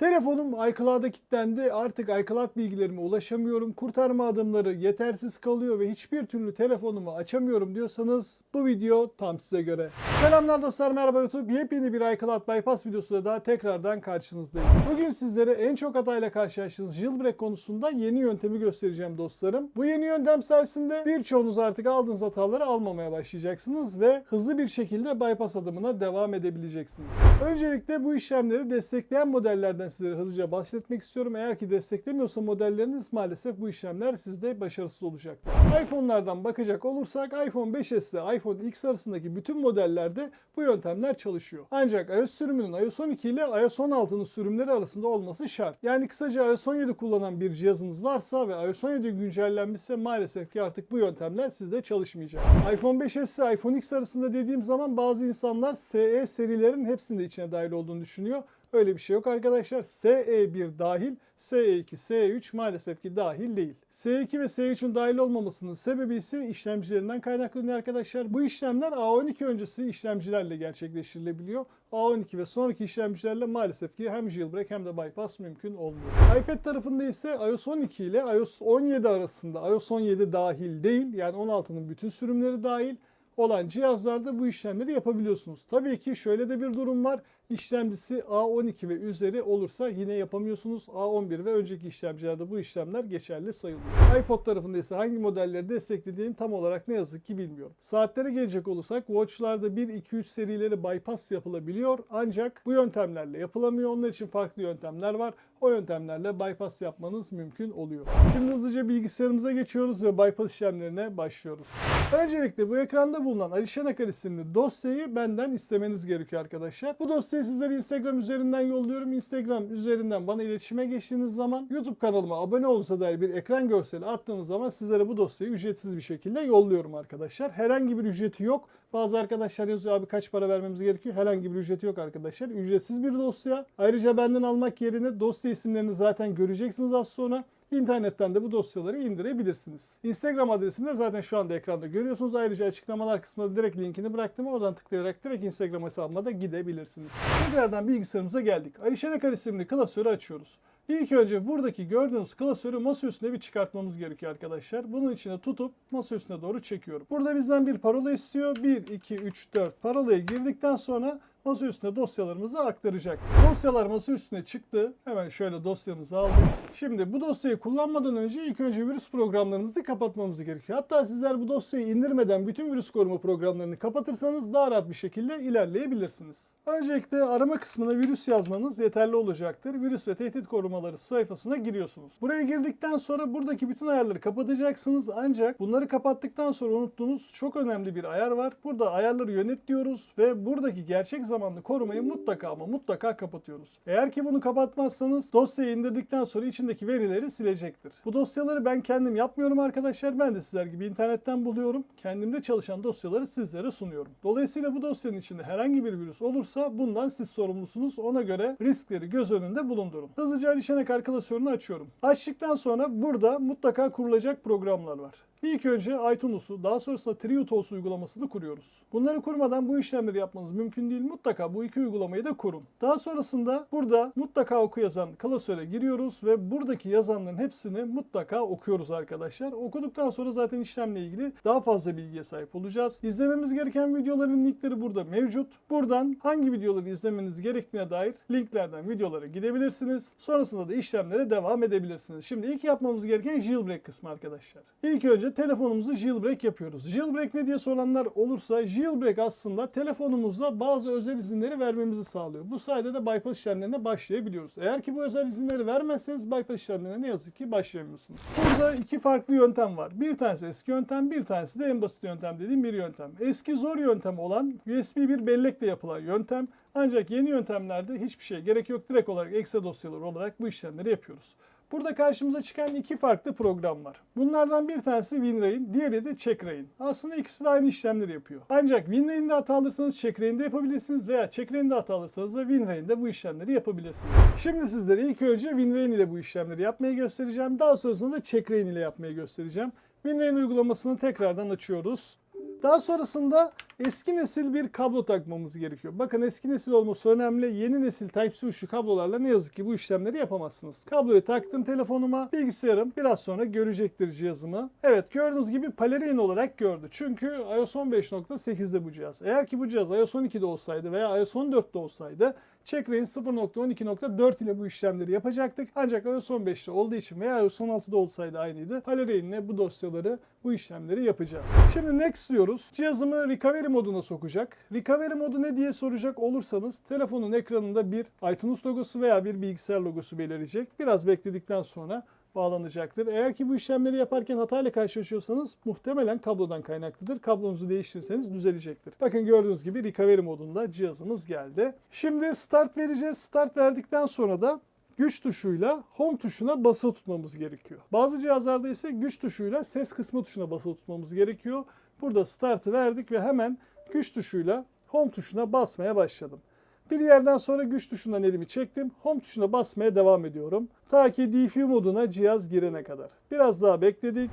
Telefonum iCloud'a kilitlendi. Artık iCloud bilgilerime ulaşamıyorum. Kurtarma adımları yetersiz kalıyor ve hiçbir türlü telefonumu açamıyorum diyorsanız bu video tam size göre. Selamlar dostlar merhaba YouTube. Yepyeni bir iCloud bypass videosuyla daha tekrardan karşınızdayım. Bugün sizlere en çok hatayla karşılaştığınız jailbreak konusunda yeni yöntemi göstereceğim dostlarım. Bu yeni yöntem sayesinde birçoğunuz artık aldığınız hataları almamaya başlayacaksınız ve hızlı bir şekilde bypass adımına devam edebileceksiniz. Öncelikle bu işlemleri destekleyen modellerden sizlere hızlıca bahsetmek istiyorum. Eğer ki desteklemiyorsa modelleriniz maalesef bu işlemler sizde başarısız olacaktır. iPhone'lardan bakacak olursak iPhone 5s ile iPhone X arasındaki bütün modellerde bu yöntemler çalışıyor. Ancak iOS sürümünün iOS 12 ile iOS 16'nın sürümleri arasında olması şart. Yani kısaca iOS 17 kullanan bir cihazınız varsa ve iOS 17 güncellenmişse maalesef ki artık bu yöntemler sizde çalışmayacak. iPhone 5s ile iPhone X arasında dediğim zaman bazı insanlar SE serilerin hepsinde içine dahil olduğunu düşünüyor. Öyle bir şey yok arkadaşlar. SE1 dahil, SE2, SE3 maalesef ki dahil değil. SE2 ve SE3'ün dahil olmamasının sebebi ise işlemcilerinden kaynaklanıyor arkadaşlar. Bu işlemler A12 öncesi işlemcilerle gerçekleştirilebiliyor. A12 ve sonraki işlemcilerle maalesef ki hem jailbreak hem de bypass mümkün olmuyor. iPad tarafında ise iOS 12 ile iOS 17 arasında iOS 17 dahil değil yani 16'nın bütün sürümleri dahil olan cihazlarda bu işlemleri yapabiliyorsunuz. Tabii ki şöyle de bir durum var. İşlemcisi A12 ve üzeri olursa yine yapamıyorsunuz. A11 ve önceki işlemcilerde bu işlemler geçerli sayılıyor. iPod tarafında ise hangi modelleri desteklediğini tam olarak ne yazık ki bilmiyorum. Saatlere gelecek olursak Watch'larda 1, 2, 3 serileri bypass yapılabiliyor. Ancak bu yöntemlerle yapılamıyor. Onlar için farklı yöntemler var. O yöntemlerle bypass yapmanız mümkün oluyor. Şimdi hızlıca bilgisayarımıza geçiyoruz ve bypass işlemlerine başlıyoruz. Öncelikle bu ekranda bulunan Alişanakar isimli dosyayı benden istemeniz gerekiyor arkadaşlar. Bu dosyayı sizlere Instagram üzerinden yolluyorum. Instagram üzerinden bana iletişime geçtiğiniz zaman YouTube kanalıma abone olursa dair bir ekran görseli attığınız zaman sizlere bu dosyayı ücretsiz bir şekilde yolluyorum arkadaşlar. Herhangi bir ücreti yok. Bazı arkadaşlar yazıyor abi kaç para vermemiz gerekiyor? Herhangi bir ücreti yok arkadaşlar. Ücretsiz bir dosya. Ayrıca benden almak yerine dosya isimlerini zaten göreceksiniz az sonra. İnternetten de bu dosyaları indirebilirsiniz. Instagram adresimi de zaten şu anda ekranda görüyorsunuz. Ayrıca açıklamalar kısmında direkt linkini bıraktım. Oradan tıklayarak direkt Instagram hesabıma da gidebilirsiniz. Tekrardan bilgisayarımıza geldik. Alişan Akar isimli klasörü açıyoruz. İlk önce buradaki gördüğünüz klasörü masa üstüne bir çıkartmamız gerekiyor arkadaşlar. Bunun içine tutup masa üstüne doğru çekiyorum. Burada bizden bir parola istiyor. 1, 2, 3, 4 parolaya girdikten sonra masa üstüne dosyalarımızı aktaracak. Dosyalar masa üstüne çıktı. Hemen şöyle dosyamızı aldık. Şimdi bu dosyayı kullanmadan önce ilk önce virüs programlarımızı kapatmamız gerekiyor. Hatta sizler bu dosyayı indirmeden bütün virüs koruma programlarını kapatırsanız daha rahat bir şekilde ilerleyebilirsiniz. Öncelikle arama kısmına virüs yazmanız yeterli olacaktır. Virüs ve tehdit korumaları sayfasına giriyorsunuz. Buraya girdikten sonra buradaki bütün ayarları kapatacaksınız. Ancak bunları kapattıktan sonra unuttuğunuz çok önemli bir ayar var. Burada ayarları yönet diyoruz ve buradaki gerçek zamanlı korumayı mutlaka ama mutlaka kapatıyoruz. Eğer ki bunu kapatmazsanız dosyayı indirdikten sonra içindeki verileri silecektir. Bu dosyaları ben kendim yapmıyorum arkadaşlar. Ben de sizler gibi internetten buluyorum. Kendimde çalışan dosyaları sizlere sunuyorum. Dolayısıyla bu dosyanın içinde herhangi bir virüs olursa bundan siz sorumlusunuz. Ona göre riskleri göz önünde bulundurun. Hızlıca Alişan klasörünü açıyorum. Açtıktan sonra burada mutlaka kurulacak programlar var. İlk önce iTunes'u, daha sonrasında TreeTools uygulamasını kuruyoruz. Bunları kurmadan bu işlemleri yapmanız mümkün değil. Mutlaka bu iki uygulamayı da kurun. Daha sonrasında burada mutlaka oku yazan klasöre giriyoruz ve buradaki yazanların hepsini mutlaka okuyoruz arkadaşlar. Okuduktan sonra zaten işlemle ilgili daha fazla bilgiye sahip olacağız. İzlememiz gereken videoların linkleri burada mevcut. Buradan hangi videoları izlemeniz gerektiğine dair linklerden videolara gidebilirsiniz. Sonrasında da işlemlere devam edebilirsiniz. Şimdi ilk yapmamız gereken jailbreak kısmı arkadaşlar. İlk önce telefonumuzu jailbreak yapıyoruz. Jailbreak ne diye soranlar olursa jailbreak aslında telefonumuzda bazı özel izinleri vermemizi sağlıyor. Bu sayede de bypass işlemlerine başlayabiliyoruz. Eğer ki bu özel izinleri vermezseniz bypass işlemlerine ne yazık ki başlayamıyorsunuz. Burada iki farklı yöntem var. Bir tanesi eski yöntem, bir tanesi de en basit yöntem dediğim bir yöntem. Eski zor yöntem olan USB bir bellekle yapılan yöntem. Ancak yeni yöntemlerde hiçbir şey gerek yok. Direkt olarak exe dosyaları olarak bu işlemleri yapıyoruz. Burada karşımıza çıkan iki farklı program var. Bunlardan bir tanesi WinRain, diğeri de CheckRain. Aslında ikisi de aynı işlemleri yapıyor. Ancak WinRain'de hata alırsanız CheckRain'de yapabilirsiniz veya CheckRain'de hata alırsanız da WinRain'de bu işlemleri yapabilirsiniz. Şimdi sizlere ilk önce WinRain ile bu işlemleri yapmayı göstereceğim. Daha sonrasında da CheckRain ile yapmayı göstereceğim. WinRain uygulamasını tekrardan açıyoruz. Daha sonrasında eski nesil bir kablo takmamız gerekiyor. Bakın eski nesil olması önemli. Yeni nesil Type-C uçlu kablolarla ne yazık ki bu işlemleri yapamazsınız. Kabloyu taktım telefonuma. Bilgisayarım biraz sonra görecektir cihazımı. Evet gördüğünüz gibi Palerin olarak gördü. Çünkü iOS 15.8'de bu cihaz. Eğer ki bu cihaz iOS 12'de olsaydı veya iOS 14'te olsaydı Checkrain 0.12.4 ile bu işlemleri yapacaktık. Ancak iOS 15'te olduğu için veya iOS 16'da olsaydı aynıydı. Palerain'le bu dosyaları, bu işlemleri yapacağız. Şimdi next diyoruz. Cihazımı recovery moduna sokacak. Recovery modu ne diye soracak olursanız telefonun ekranında bir iTunes logosu veya bir bilgisayar logosu belirecek. Biraz bekledikten sonra bağlanacaktır. Eğer ki bu işlemleri yaparken hatayla karşılaşıyorsanız muhtemelen kablodan kaynaklıdır. Kablonuzu değiştirirseniz düzelecektir. Bakın gördüğünüz gibi recovery modunda cihazımız geldi. Şimdi start vereceğiz. Start verdikten sonra da güç tuşuyla home tuşuna basılı tutmamız gerekiyor. Bazı cihazlarda ise güç tuşuyla ses kısmı tuşuna basılı tutmamız gerekiyor. Burada startı verdik ve hemen güç tuşuyla home tuşuna basmaya başladım. Bir yerden sonra güç tuşundan elimi çektim. Home tuşuna basmaya devam ediyorum. Ta ki DFU moduna cihaz girene kadar. Biraz daha bekledik.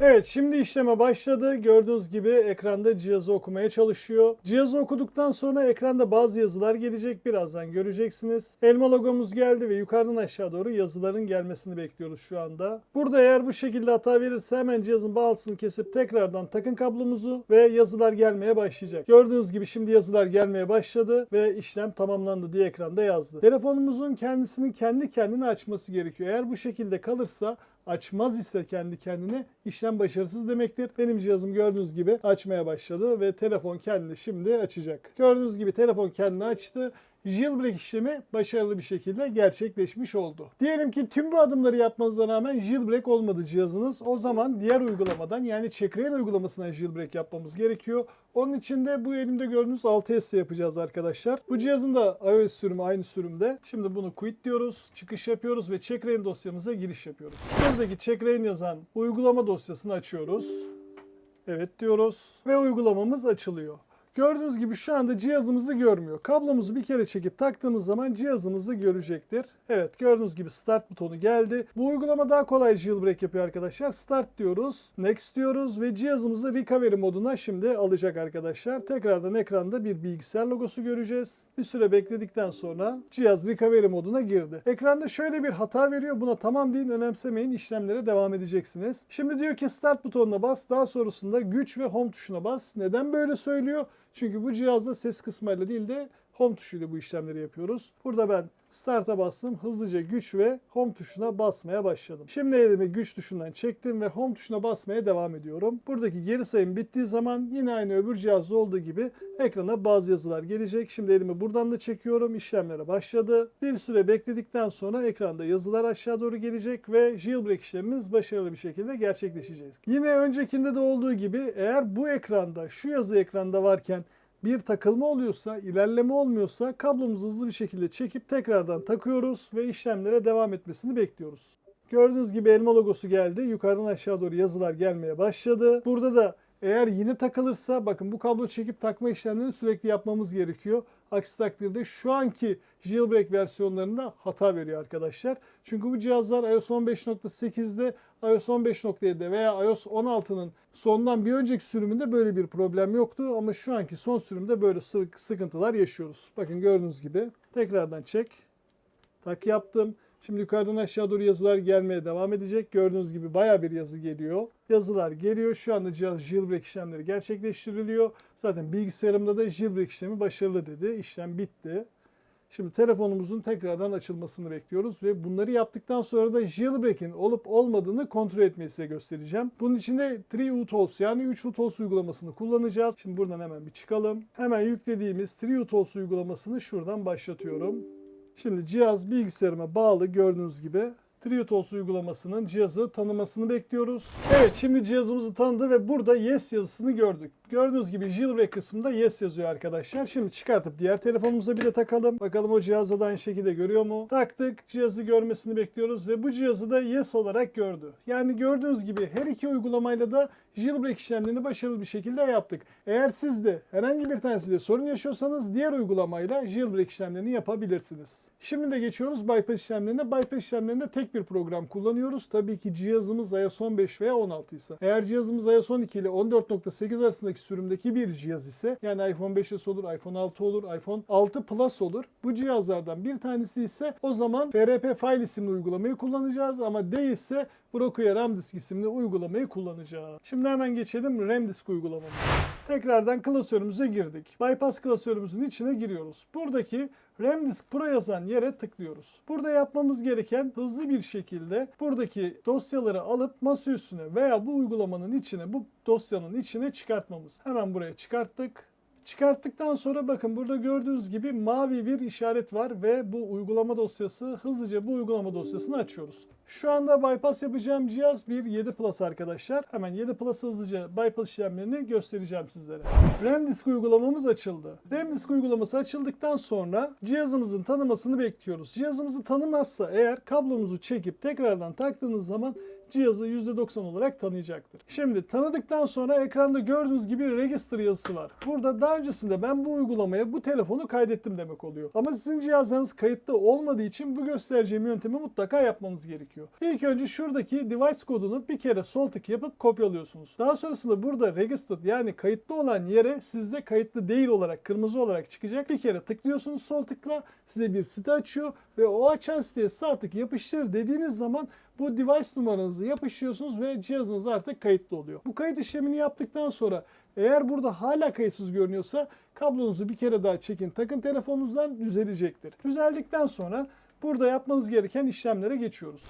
Evet şimdi işleme başladı. Gördüğünüz gibi ekranda cihazı okumaya çalışıyor. Cihazı okuduktan sonra ekranda bazı yazılar gelecek. Birazdan göreceksiniz. Elma logomuz geldi ve yukarıdan aşağı doğru yazıların gelmesini bekliyoruz şu anda. Burada eğer bu şekilde hata verirse hemen cihazın bağlantısını kesip tekrardan takın kablomuzu ve yazılar gelmeye başlayacak. Gördüğünüz gibi şimdi yazılar gelmeye başladı ve işlem tamamlandı diye ekranda yazdı. Telefonumuzun kendisini kendi kendine açması gerekiyor. Eğer bu şekilde kalırsa açmaz ise kendi kendine işlem başarısız demektir. Benim cihazım gördüğünüz gibi açmaya başladı ve telefon kendini şimdi açacak. Gördüğünüz gibi telefon kendini açtı. Jailbreak işlemi başarılı bir şekilde gerçekleşmiş oldu. Diyelim ki tüm bu adımları yapmanıza rağmen jailbreak olmadı cihazınız. O zaman diğer uygulamadan yani Checkrain uygulamasından jailbreak yapmamız gerekiyor. Onun için de bu elimde gördüğünüz 6S yapacağız arkadaşlar. Bu cihazın da iOS sürümü aynı sürümde. Şimdi bunu quit diyoruz, çıkış yapıyoruz ve Checkrain dosyamıza giriş yapıyoruz. Buradaki Checkrain yazan uygulama dosyasını açıyoruz. Evet diyoruz ve uygulamamız açılıyor. Gördüğünüz gibi şu anda cihazımızı görmüyor. Kablomuzu bir kere çekip taktığımız zaman cihazımızı görecektir. Evet gördüğünüz gibi start butonu geldi. Bu uygulama daha kolay jailbreak yapıyor arkadaşlar. Start diyoruz, next diyoruz ve cihazımızı recovery moduna şimdi alacak arkadaşlar. Tekrardan ekranda bir bilgisayar logosu göreceğiz. Bir süre bekledikten sonra cihaz recovery moduna girdi. Ekranda şöyle bir hata veriyor. Buna tamam deyin önemsemeyin işlemlere devam edeceksiniz. Şimdi diyor ki start butonuna bas. Daha sonrasında güç ve home tuşuna bas. Neden böyle söylüyor? Çünkü bu cihazda ses kısmıyla değil de home tuşuyla bu işlemleri yapıyoruz. Burada ben start'a bastım. Hızlıca güç ve home tuşuna basmaya başladım. Şimdi elimi güç tuşundan çektim ve home tuşuna basmaya devam ediyorum. Buradaki geri sayım bittiği zaman yine aynı öbür cihazda olduğu gibi ekrana bazı yazılar gelecek. Şimdi elimi buradan da çekiyorum. İşlemlere başladı. Bir süre bekledikten sonra ekranda yazılar aşağı doğru gelecek ve jailbreak işlemimiz başarılı bir şekilde gerçekleşecek. Yine öncekinde de olduğu gibi eğer bu ekranda şu yazı ekranda varken bir takılma oluyorsa, ilerleme olmuyorsa kablomuzu hızlı bir şekilde çekip tekrardan takıyoruz ve işlemlere devam etmesini bekliyoruz. Gördüğünüz gibi elma logosu geldi. Yukarıdan aşağı doğru yazılar gelmeye başladı. Burada da eğer yine takılırsa bakın bu kablo çekip takma işlemlerini sürekli yapmamız gerekiyor. Aksi takdirde şu anki jailbreak versiyonlarında hata veriyor arkadaşlar. Çünkü bu cihazlar iOS 15.8'de, iOS 15.7'de veya iOS 16'nın sondan bir önceki sürümünde böyle bir problem yoktu. Ama şu anki son sürümde böyle sık- sıkıntılar yaşıyoruz. Bakın gördüğünüz gibi tekrardan çek. Tak yaptım. Şimdi yukarıdan aşağı doğru yazılar gelmeye devam edecek. Gördüğünüz gibi baya bir yazı geliyor. Yazılar geliyor. Şu anda jailbreak işlemleri gerçekleştiriliyor. Zaten bilgisayarımda da jailbreak işlemi başarılı dedi. İşlem bitti. Şimdi telefonumuzun tekrardan açılmasını bekliyoruz ve bunları yaptıktan sonra da jailbreak'in olup olmadığını kontrol etmeyi size göstereceğim. Bunun için de 3UTOLS yani 3 UTOLS uygulamasını kullanacağız. Şimdi buradan hemen bir çıkalım. Hemen yüklediğimiz 3UTOLS uygulamasını şuradan başlatıyorum. Şimdi cihaz bilgisayarıma bağlı gördüğünüz gibi Triotos uygulamasının cihazı tanımasını bekliyoruz. Evet şimdi cihazımızı tanıdı ve burada yes yazısını gördük. Gördüğünüz gibi jailbreak kısmında yes yazıyor arkadaşlar. Şimdi çıkartıp diğer telefonumuza bir de takalım. Bakalım o cihazda da aynı şekilde görüyor mu? Taktık. Cihazı görmesini bekliyoruz ve bu cihazı da yes olarak gördü. Yani gördüğünüz gibi her iki uygulamayla da jailbreak işlemlerini başarılı bir şekilde yaptık. Eğer siz de herhangi bir tanesiyle sorun yaşıyorsanız diğer uygulamayla jailbreak işlemlerini yapabilirsiniz. Şimdi de geçiyoruz bypass işlemlerine. Bypass işlemlerinde tek bir program kullanıyoruz. Tabii ki cihazımız iOS 15 veya 16 ise. Eğer cihazımız iOS 12 ile 14.8 arasındaki sonraki sürümdeki bir cihaz ise yani iPhone 5s olur, iPhone 6 olur, iPhone 6 Plus olur. Bu cihazlardan bir tanesi ise o zaman FRP File isimli uygulamayı kullanacağız ama değilse Brokuya RAM Disk isimli uygulamayı kullanacağız. Şimdi hemen geçelim RAM Disk uygulamamıza. Tekrardan klasörümüze girdik. Bypass klasörümüzün içine giriyoruz. Buradaki RAM Disk Pro yazan yere tıklıyoruz. Burada yapmamız gereken hızlı bir şekilde buradaki dosyaları alıp masa üstüne veya bu uygulamanın içine, bu dosyanın içine çıkartmamız. Hemen buraya çıkarttık. Çıkarttıktan sonra bakın burada gördüğünüz gibi mavi bir işaret var ve bu uygulama dosyası hızlıca bu uygulama dosyasını açıyoruz. Şu anda bypass yapacağım cihaz bir 7 Plus arkadaşlar. Hemen 7 Plus hızlıca bypass işlemlerini göstereceğim sizlere. RAM disk uygulamamız açıldı. RAM disk uygulaması açıldıktan sonra cihazımızın tanımasını bekliyoruz. Cihazımızı tanımazsa eğer kablomuzu çekip tekrardan taktığınız zaman cihazı %90 olarak tanıyacaktır. Şimdi tanıdıktan sonra ekranda gördüğünüz gibi register yazısı var. Burada daha öncesinde ben bu uygulamaya bu telefonu kaydettim demek oluyor. Ama sizin cihazlarınız kayıtlı olmadığı için bu göstereceğim yöntemi mutlaka yapmanız gerekiyor. İlk önce şuradaki device kodunu bir kere sol tık yapıp kopyalıyorsunuz. Daha sonrasında burada registered yani kayıtlı olan yere sizde kayıtlı değil olarak kırmızı olarak çıkacak. Bir kere tıklıyorsunuz sol tıkla size bir site açıyor ve o açan siteye sağ tık yapıştır dediğiniz zaman bu device numaranızı yapıştırıyorsunuz ve cihazınız artık kayıtlı oluyor. Bu kayıt işlemini yaptıktan sonra eğer burada hala kayıtsız görünüyorsa kablonuzu bir kere daha çekin takın telefonunuzdan düzelecektir. Düzeldikten sonra Burada yapmanız gereken işlemlere geçiyoruz.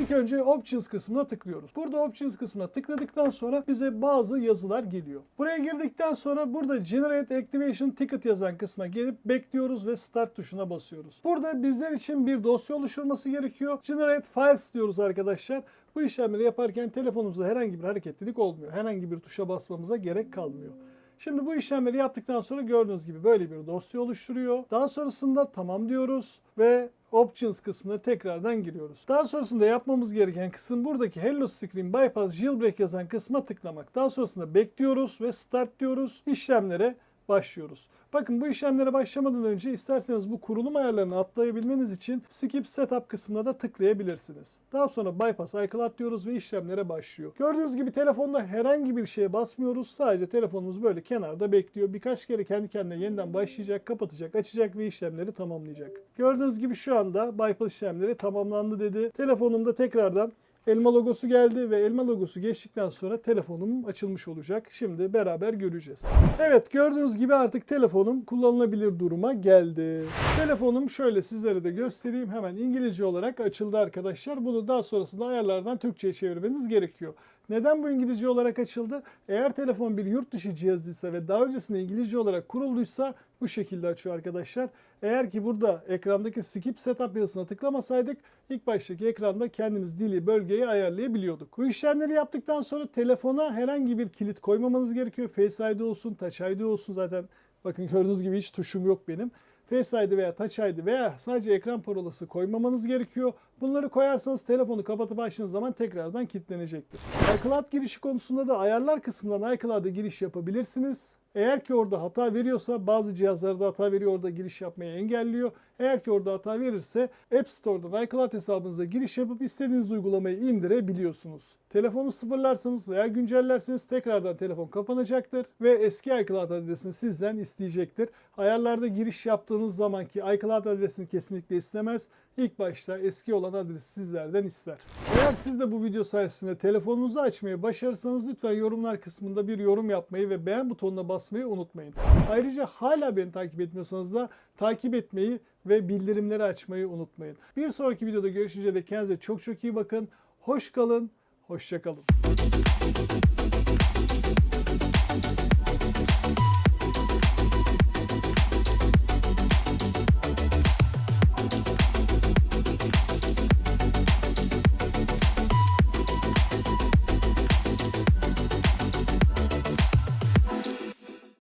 İlk önce Options kısmına tıklıyoruz. Burada Options kısmına tıkladıktan sonra bize bazı yazılar geliyor. Buraya girdikten sonra burada Generate Activation Ticket yazan kısma gelip bekliyoruz ve Start tuşuna basıyoruz. Burada bizler için bir dosya oluşturması gerekiyor. Generate Files diyoruz arkadaşlar. Bu işlemleri yaparken telefonumuzda herhangi bir hareketlilik olmuyor. Herhangi bir tuşa basmamıza gerek kalmıyor. Şimdi bu işlemleri yaptıktan sonra gördüğünüz gibi böyle bir dosya oluşturuyor. Daha sonrasında tamam diyoruz ve Options kısmına tekrardan giriyoruz. Daha sonrasında yapmamız gereken kısım buradaki Hello Screen Bypass Jailbreak yazan kısma tıklamak. Daha sonrasında bekliyoruz ve Start diyoruz. İşlemlere başlıyoruz. Bakın bu işlemlere başlamadan önce isterseniz bu kurulum ayarlarını atlayabilmeniz için Skip Setup kısmına da tıklayabilirsiniz. Daha sonra Bypass iCloud diyoruz ve işlemlere başlıyor. Gördüğünüz gibi telefonda herhangi bir şeye basmıyoruz. Sadece telefonumuz böyle kenarda bekliyor. Birkaç kere kendi kendine yeniden başlayacak, kapatacak, açacak ve işlemleri tamamlayacak. Gördüğünüz gibi şu anda Bypass işlemleri tamamlandı dedi. Telefonumda tekrardan Elma logosu geldi ve elma logosu geçtikten sonra telefonum açılmış olacak. Şimdi beraber göreceğiz. Evet gördüğünüz gibi artık telefonum kullanılabilir duruma geldi. Telefonum şöyle sizlere de göstereyim. Hemen İngilizce olarak açıldı arkadaşlar. Bunu daha sonrasında ayarlardan Türkçe'ye çevirmeniz gerekiyor. Neden bu İngilizce olarak açıldı? Eğer telefon bir yurt dışı cihazıysa ve daha öncesinde İngilizce olarak kurulduysa bu şekilde açıyor arkadaşlar. Eğer ki burada ekrandaki skip setup yazısına tıklamasaydık ilk baştaki ekranda kendimiz dili, bölgeyi ayarlayabiliyorduk. Bu işlemleri yaptıktan sonra telefona herhangi bir kilit koymamanız gerekiyor. Face ID olsun, Touch ID olsun zaten bakın gördüğünüz gibi hiç tuşum yok benim. Face ID veya Touch ID veya sadece ekran parolası koymamanız gerekiyor. Bunları koyarsanız telefonu kapatıp açtığınız zaman tekrardan kilitlenecektir. iCloud girişi konusunda da ayarlar kısmından iCloud'a giriş yapabilirsiniz. Eğer ki orada hata veriyorsa bazı cihazlarda hata veriyor orada giriş yapmayı engelliyor. Eğer ki orada hata verirse App Store'dan iCloud hesabınıza giriş yapıp istediğiniz uygulamayı indirebiliyorsunuz. Telefonu sıfırlarsanız veya güncellerseniz tekrardan telefon kapanacaktır ve eski iCloud adresini sizden isteyecektir. Ayarlarda giriş yaptığınız zamanki iCloud adresini kesinlikle istemez. İlk başta eski olan adresi sizlerden ister. Eğer siz de bu video sayesinde telefonunuzu açmayı başarırsanız lütfen yorumlar kısmında bir yorum yapmayı ve beğen butonuna basmayı unutmayın. Ayrıca hala beni takip etmiyorsanız da takip etmeyi ve bildirimleri açmayı unutmayın. Bir sonraki videoda görüşünce de kendinize çok çok iyi bakın. Hoş kalın, hoşça kalın.